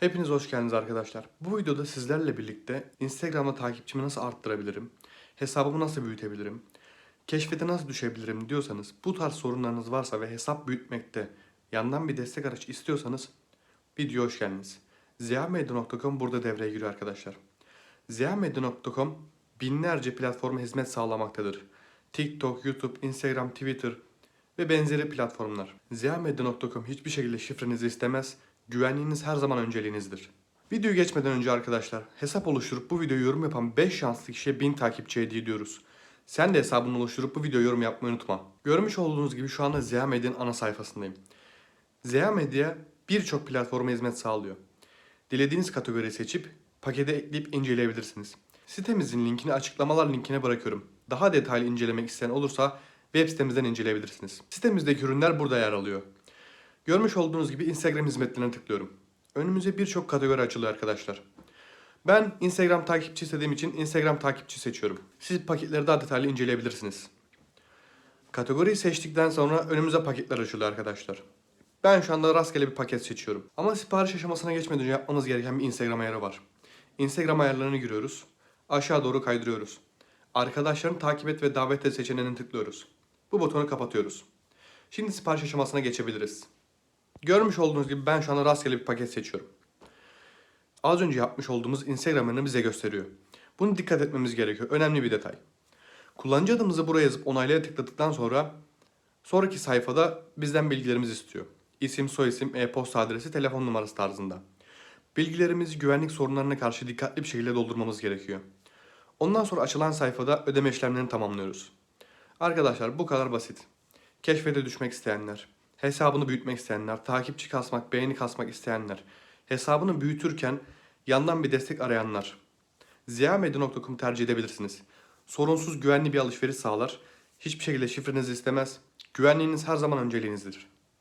Hepiniz hoş geldiniz arkadaşlar. Bu videoda sizlerle birlikte Instagram'da takipçimi nasıl arttırabilirim, hesabımı nasıl büyütebilirim, keşfete nasıl düşebilirim diyorsanız, bu tarz sorunlarınız varsa ve hesap büyütmekte yandan bir destek araç istiyorsanız video hoş geldiniz. ziyamedya.com burada devreye giriyor arkadaşlar. ziyamedya.com binlerce platforma hizmet sağlamaktadır. TikTok, YouTube, Instagram, Twitter ve benzeri platformlar. ziyamedya.com hiçbir şekilde şifrenizi istemez, güvenliğiniz her zaman önceliğinizdir. Videoyu geçmeden önce arkadaşlar, hesap oluşturup bu videoyu yorum yapan 5 şanslı kişiye 1000 takipçi hediye ediyoruz. Sen de hesabını oluşturup bu videoya yorum yapmayı unutma. Görmüş olduğunuz gibi şu anda Zeya Medya'nın ana sayfasındayım. Zeya Medya birçok platforma hizmet sağlıyor. Dilediğiniz kategoriyi seçip pakete ekleyip inceleyebilirsiniz. Sitemizin linkini açıklamalar linkine bırakıyorum. Daha detaylı incelemek isteyen olursa web sitemizden inceleyebilirsiniz. Sitemizdeki ürünler burada yer alıyor. Görmüş olduğunuz gibi Instagram hizmetlerine tıklıyorum. Önümüze birçok kategori açılıyor arkadaşlar. Ben Instagram takipçi istediğim için Instagram takipçi seçiyorum. Siz paketleri daha detaylı inceleyebilirsiniz. Kategoriyi seçtikten sonra önümüze paketler açılıyor arkadaşlar. Ben şu anda rastgele bir paket seçiyorum. Ama sipariş aşamasına geçmeden önce yapmanız gereken bir Instagram ayarı var. Instagram ayarlarını giriyoruz. Aşağı doğru kaydırıyoruz. Arkadaşlarını takip et ve davet et seçeneğine tıklıyoruz. Bu butonu kapatıyoruz. Şimdi sipariş aşamasına geçebiliriz. Görmüş olduğunuz gibi ben şu anda rastgele bir paket seçiyorum. Az önce yapmış olduğumuz Instagram ayarını bize gösteriyor. Bunu dikkat etmemiz gerekiyor. Önemli bir detay. Kullanıcı adımızı buraya yazıp onaylaya tıkladıktan sonra sonraki sayfada bizden bilgilerimizi istiyor. İsim, soyisim, e-posta adresi, telefon numarası tarzında. Bilgilerimizi güvenlik sorunlarına karşı dikkatli bir şekilde doldurmamız gerekiyor. Ondan sonra açılan sayfada ödeme işlemlerini tamamlıyoruz. Arkadaşlar bu kadar basit. Keşfete düşmek isteyenler, hesabını büyütmek isteyenler, takipçi kasmak, beğeni kasmak isteyenler, hesabını büyütürken yandan bir destek arayanlar. ziyamedya.com tercih edebilirsiniz. Sorunsuz güvenli bir alışveriş sağlar. Hiçbir şekilde şifrenizi istemez. Güvenliğiniz her zaman önceliğinizdir.